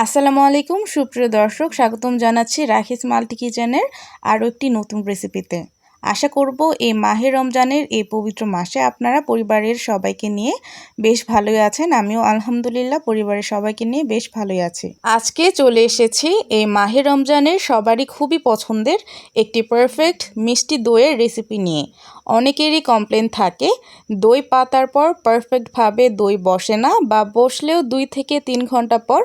আসসালামু আলাইকুম সুপ্রিয় দর্শক স্বাগতম জানাচ্ছি রাখিস মাল্টি কিচেনের আরও একটি নতুন রেসিপিতে আশা করব এই মাহে রমজানের এই পবিত্র মাসে আপনারা পরিবারের সবাইকে নিয়ে বেশ ভালোই আছেন। আমিও আলহামদুলিল্লাহ পরিবারের সবাইকে নিয়ে বেশ ভালোই আছি। আজকে চলে এসেছি এই মাহে রমজানের সবারই খুবই পছন্দের একটি পারফেক্ট মিষ্টি দইয়ের রেসিপি নিয়ে। অনেকেরই কমপ্লেন থাকে, দই পাতার পর পারফেক্টভাবে দই বসে না বা বসলেও দুই থেকে তিন ঘণ্টা পর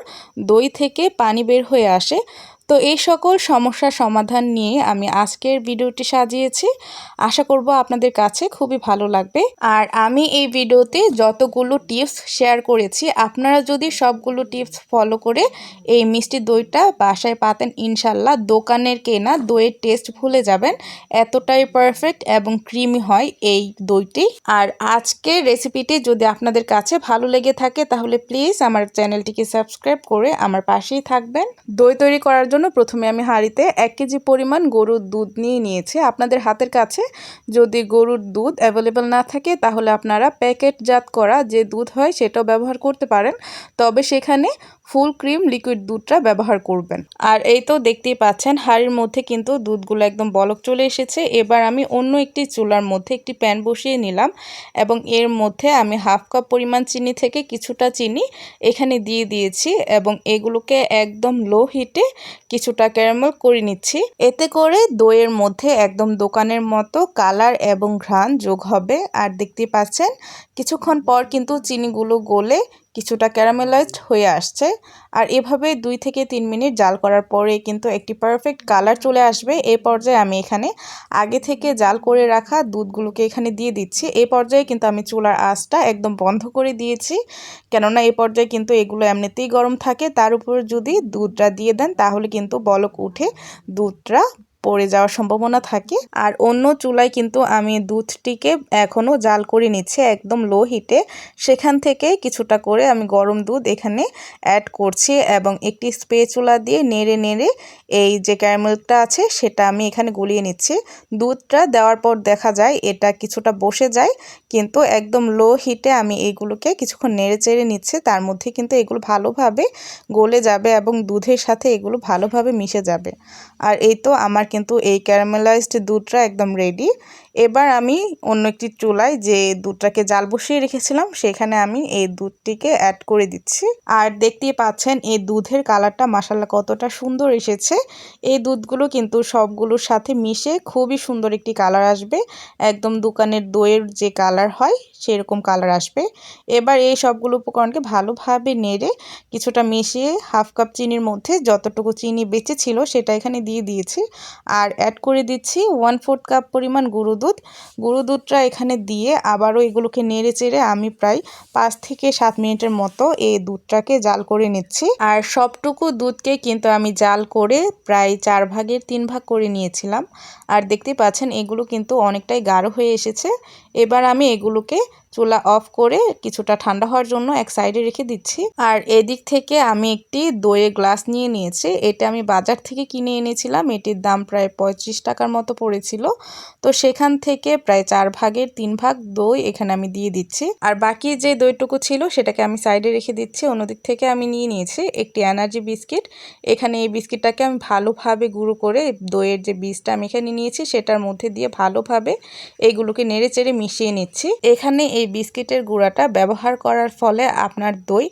দই থেকে পানি বের হয়ে আসে। তো এই সকল সমস্যার সমাধান নিয়ে আমি আজকের ভিডিওটি সাজিয়েছি। আশা করব আপনাদের কাছে খুবই ভালো লাগবে। আর আমি এই ভিডিওতে যতগুলো টিপস শেয়ার করেছি, আপনারা যদি সবগুলো টিপস ফলো করে এই মিষ্টি দইটা বাসায় পাতেন, ইনশাল্লাহ দোকানের কেনা দইয়ের টেস্ট ভুলে যাবেন। এতটাই পারফেক্ট এবং ক্রিমি হয় এই দইটি। আর আজকের রেসিপিটি যদি আপনাদের কাছে ভালো লেগে থাকে, তাহলে প্লিজ আমার চ্যানেলটিকে সাবস্ক্রাইব করে আমার পাশেই থাকবেন। দই তৈরি করার জন্য জন্য প্রথমে আমি হাঁড়িতে এক কেজি পরিমাণ গরুর দুধ নিয়ে নিয়েছি। আপনাদের হাতের কাছে যদি গরুর দুধ অ্যাভেলেবেল না থাকে, তাহলে আপনারা প্যাকেটজাত করা যে দুধ হয় সেটাও ব্যবহার করতে পারেন। তবে সেখানে ফুল ক্রিম লিকুইড দুধটা ব্যবহার করবেন। আর এই তো দেখতেই পাচ্ছেন, হাঁড়ির মধ্যে কিন্তু দুধগুলো একদম বলক চলে এসেছে। এবার আমি অন্য একটি চুলার মধ্যে একটি প্যান বসিয়ে নিলাম এবং এর মধ্যে আমি হাফ কাপ পরিমাণ চিনি থেকে কিছুটা চিনি এখানে দিয়ে দিয়েছি এবং এগুলোকে একদম লো হিটে কিছুটা ক্যারামেল করে নিচ্ছি। এতে করে দইয়ের মধ্যে একদম দোকানের মতো কালার এবং ঘ্রাণ যোগ হবে। আর দেখতে পাচ্ছেন, কিছুক্ষণ পর কিন্তু চিনিগুলো গলে কিছুটা ক্যারামেলাইজড হয়ে আসছে। আর এভাবে দুই থেকে তিন মিনিট জাল করার পরে কিন্তু একটি পারফেক্ট কালার চলে আসবে। এই পর্যায়ে আমি এখানে আগে থেকে জাল করে রাখা দুধগুলোকে এখানে দিয়ে দিচ্ছি। এই পর্যায়ে কিন্তু আমি চুলার আঁচটা একদম বন্ধ করে দিয়েছি। কেননা এই পর্যায়ে কিন্তু এগুলো এমনিতেই গরম থাকে। তার উপর যদি দুধটা দিয়ে দেন তাহলে কিন্তু বলক উঠে দুধটা পড়ে যাওয়ার সম্ভাবনা থাকে। আর অন্য চুলায় কিন্তু আমি দুধটিকে এখনও জাল করে নিচ্ছি একদম লো হিটে সেখান থেকে কিছুটা করে আমি গরম দুধ এখানে অ্যাড করছি এবং একটি স্প্রে চুলা দিয়ে নেড়ে নেড়ে এই যে ক্যারামেলটা আছে সেটা আমি এখানে গুলিয়ে নিচ্ছি। দুধটা দেওয়ার পর দেখা যায় এটা কিছুটা বসে যায়, কিন্তু একদম লো হিটে আমি এইগুলোকে কিছুক্ষণ নেড়ে চেড়ে নিচ্ছে। তার মধ্যে কিন্তু এগুলো ভালোভাবে গলে যাবে এবং দুধের সাথে এগুলো ভালোভাবে মিশে যাবে। আর এই তো আমার কিন্তু এই ক্যারামেলাইজড দুধটা একদম রেডি এবার আমি অন্য একটি চুলায় যে দুধটাকে জাল বসিয়ে রেখেছিলাম, সেখানে আমি এই দুধটিকে অ্যাড করে দিচ্ছি। আর দেখতেই পাচ্ছেন, এই দুধের কালারটা মাসাল্লা কতটা সুন্দর এসেছে। এই দুধগুলো কিন্তু সবগুলোর সাথে মিশে খুবই সুন্দর একটি কালার আসবে। একদম দোকানের দইয়ের যে কালার হয়, সেরকম কালার আসবে। এবার এই সবগুলো উপকরণকে ভালোভাবে নেড়ে কিছুটা মিশিয়ে হাফ কাপ চিনির মধ্যে যতটুকু চিনি বেঁচে ছিল, সেটা এখানে দিয়ে দিয়েছি। আর অ্যাড করে দিচ্ছি ওয়ান ফোর্থ কাপ পরিমাণ গুঁড়ো দুধ গুঁড়ো দুধটা এখানে দিয়ে আবারও এগুলোকে নেড়ে চেড়ে আমি প্রায় পাঁচ থেকে সাত মিনিটের মতো এই দুধটাকে জাল করে নিচ্ছি। আর সবটুকু দুধকে কিন্তু আমি জাল করে প্রায় চার ভাগের তিন ভাগ করে নিয়েছিলাম। আর দেখতে পাচ্ছেন এগুলো কিন্তু অনেকটাই গাঢ় হয়ে এসেছে। এবার আমি এগুলোকে চুলা অফ করে কিছুটা ঠান্ডা হওয়ার জন্য এক সাইডে রেখে দিচ্ছি। আর এদিক থেকে আমি একটি দইয়ের গ্লাস নিয়ে নিয়েছি। এটা আমি বাজার থেকে কিনে এনেছিলাম। এটির দাম প্রায় পঁয়ত্রিশ টাকার মতো পড়েছিল। তো সেখান থেকে প্রায় চার ভাগের তিন ভাগ দই এখানে আমি দিয়ে দিচ্ছি। আর বাকি যে দইটুকু ছিল সেটাকে আমি সাইডে রেখে দিচ্ছি। অন্যদিক থেকে আমি নিয়ে নিয়েছি একটি এনার্জি বিস্কিট এখানে এই বিস্কিটটাকে আমি ভালোভাবে গুঁড়ো করে দইয়ের যে বীজটা আমি এখানে নিয়েছি সেটার মধ্যে দিয়ে ভালোভাবে এইগুলোকে নেড়ে চেড়ে মিশিয়ে নিচ্ছি। এখানে এই বিস্কিটের গুঁড়াটা ব্যবহার করার ফলে আপনার দই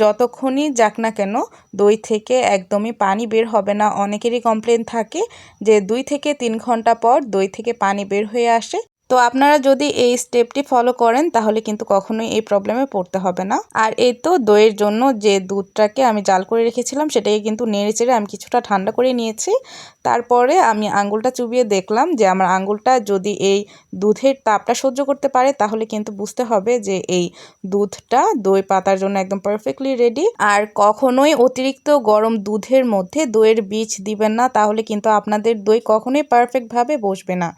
যতক্ষণই যাক না কেন, দই থেকে একদমই পানি বের হবে না। অনেকেরই কমপ্লেন থাকে যে দুই থেকে তিন ঘণ্টা পর দই থেকে পানি বের হয়ে আসে। তো আপনারা যদি এই স্টেপটি ফলো করেন, তাহলে কিন্তু কখনোই এই প্রবলেমে পড়তে হবে না। আর এই তো দইয়ের জন্য যে দুধটাকে আমি জাল করে রেখেছিলাম, সেটাকে কিন্তু নেড়ে চেড়ে আমি কিছুটা ঠান্ডা করে নিয়েছি। তারপরে আমি আঙ্গুলটা চুবিয়ে দেখলাম যে আমার আঙ্গুলটা যদি এই দুধের তাপটা সহ্য করতে পারে, তাহলে কিন্তু বুঝতে হবে যে এই দুধটা দই পাতার জন্য একদম পারফেক্টলি রেডি আর কখনোই অতিরিক্ত গরম দুধের মধ্যে দইয়ের বীজ দিবেন না, তাহলে কিন্তু আপনাদের দই কখনোই পারফেক্টভাবে বসবে না।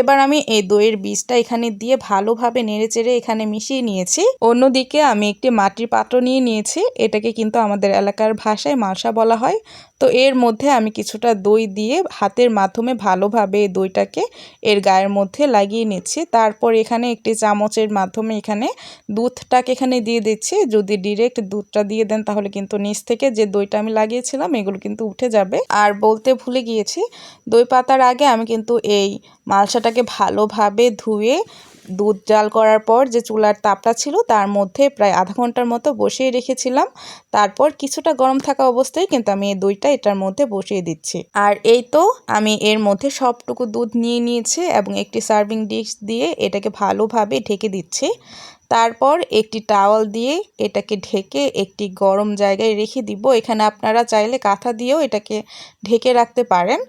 এবার আমি এই দইয়ের ফুলের বীজটা এখানে দিয়ে ভালোভাবে নেড়েচেড়ে এখানে মিশিয়ে নিয়েছি। অন্যদিকে আমি একটি মাটির পাত্র নিয়ে নিয়েছি। এটাকে কিন্তু আমাদের এলাকার ভাষায় মালসা বলা হয়। তো এর মধ্যে আমি কিছুটা দই দিয়ে হাতের মাধ্যমে ভালোভাবে দইটাকে এর গায়ের মধ্যে লাগিয়ে নিচ্ছি। তারপর এখানে একটি চামচের মাধ্যমে এখানে দুধটাকে এখানে দিয়ে দিচ্ছি। যদি ডিরেক্ট দুধটা দিয়ে দেন তাহলে কিন্তু নিচ থেকে যে দইটা আমি লাগিয়েছিলাম এগুলো কিন্তু উঠে যাবে। আর বলতে ভুলে গিয়েছি, দই পাতার আগে আমি কিন্তু এই মালসাটাকে ভালোভাবে ধুয়ে দুধ জাল করার পর যে চুলার তাপটা ছিল তার মধ্যে প্রায় আধা ঘণ্টার মতো বসিয়ে রেখেছিলাম। তারপর কিছুটা গরম থাকা অবস্থায় কিন্তু আমি এই দইটা এটার মধ্যে বসিয়ে দিচ্ছি। আর এই তো আমি এর মধ্যে সবটুকু দুধ নিয়ে নিয়েছি এবং একটি সার্ভিং ডিশ দিয়ে এটাকে ভালোভাবে ঢেকে দিচ্ছি। তারপর একটি টাওয়াল দিয়ে এটাকে ঢেকে একটি গরম জায়গায় রেখে দিব। এখানে আপনারা চাইলে কাঁথা দিয়েও এটাকে ঢেকে রাখতে পারেন।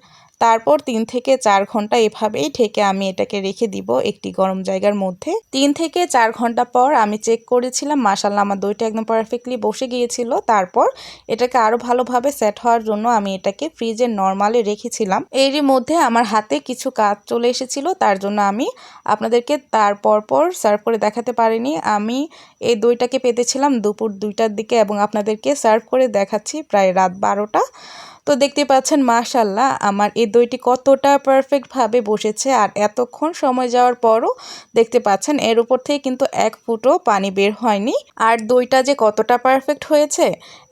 তারপর তিন থেকে চার ঘণ্টা এভাবেই ঢেকে আমি এটাকে রেখে দিব একটি গরম জায়গার মধ্যে। তিন থেকে চার ঘণ্টা পর আমি চেক করেছিলাম মাসাল্লাহ আমার দইটা একদম পারফেক্টলি বসে গিয়েছিল। তারপর এটাকে আরও ভালোভাবে সেট হওয়ার জন্য আমি এটাকে ফ্রিজে নর্মালে রেখেছিলাম। এরই মধ্যে আমার হাতে কিছু কাজ চলে এসেছিল, তার জন্য আমি আপনাদেরকে তার পর সার্ভ করে দেখাতে পারিনি। আমি এই দইটাকে পেতেছিলাম দুপুর দুইটার দিকে এবং আপনাদেরকে সার্ভ করে দেখাচ্ছি প্রায় রাত বারোটা। তো দেখতে পাচ্ছেন মাশাল্লাহ আমার এই দইটি কতটা পারফেক্টভাবে বসেছে। আর এতক্ষণ সময় যাওয়ার পরও দেখতে পাচ্ছেন, এর উপর থেকে কিন্তু এক ফুটও পানি বের হয়নি। আর দইটা যে কতটা পারফেক্ট হয়েছে,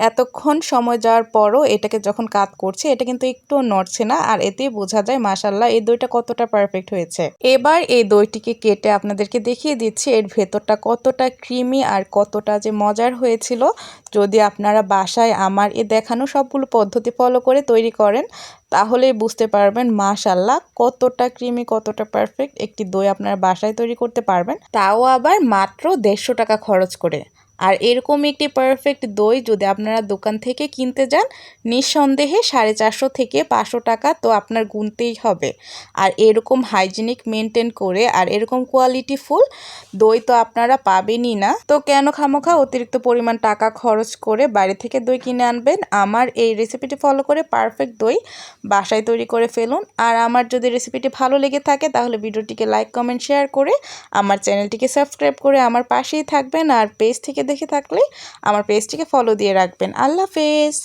এতক্ষণ সময় যাওয়ার পরও এটাকে যখন কাত করছে, এটা কিন্তু একটু নড়ছে না। আর এতেই বোঝা যায় মাশাল্লাহ এই দইটা কতটা পারফেক্ট হয়েছে। এবার এই দইটিকে কেটে আপনাদেরকে দেখিয়ে দিচ্ছি, এর ভেতরটা কতটা ক্রিমি আর কতটা যে মজার হয়েছিল। যদি আপনারা বাসায় আমার এ দেখানো সবগুলো পদ্ধতি ফলো করে তৈরি করেন, তাহলেই বুঝতে পারবেন মাশাল্লাহ কতটা ক্রিমি কতটা পারফেক্ট একটি দই আপনার বাসায় তৈরি করতে পারবেন। তাও আবার মাত্র দেড়শো টাকা খরচ করে। আর এরকম একটি পারফেক্ট দই যদি আপনারা দোকান থেকে কিনতে যান, নিঃসন্দেহে সাড়ে চারশো থেকে পাঁচশো টাকা তো আপনার গুনতেই হবে। আর এরকম হাইজিনিক মেনটেন করে আর এরকম কোয়ালিটি ফুল দই তো আপনারা পাবেনই না। তো কেন খামোখা? অতিরিক্ত পরিমাণ টাকা খরচ করে বাইরে থেকে দই কিনে আনবেন। আমার এই রেসিপিটি ফলো করে পারফেক্ট দই বাসায় তৈরি করে ফেলুন। আর আমার যদি রেসিপিটি ভালো লেগে থাকে, তাহলে ভিডিওটিকে লাইক কমেন্ট শেয়ার করে আমার চ্যানেলটিকে সাবস্ক্রাইব করে আমার পাশেই থাকবেন। আর পেজ থেকে দেখে থাকলে আমার পেজটিকে ফলো দিয়ে রাখবেন। আল্লাহ হাফেজ।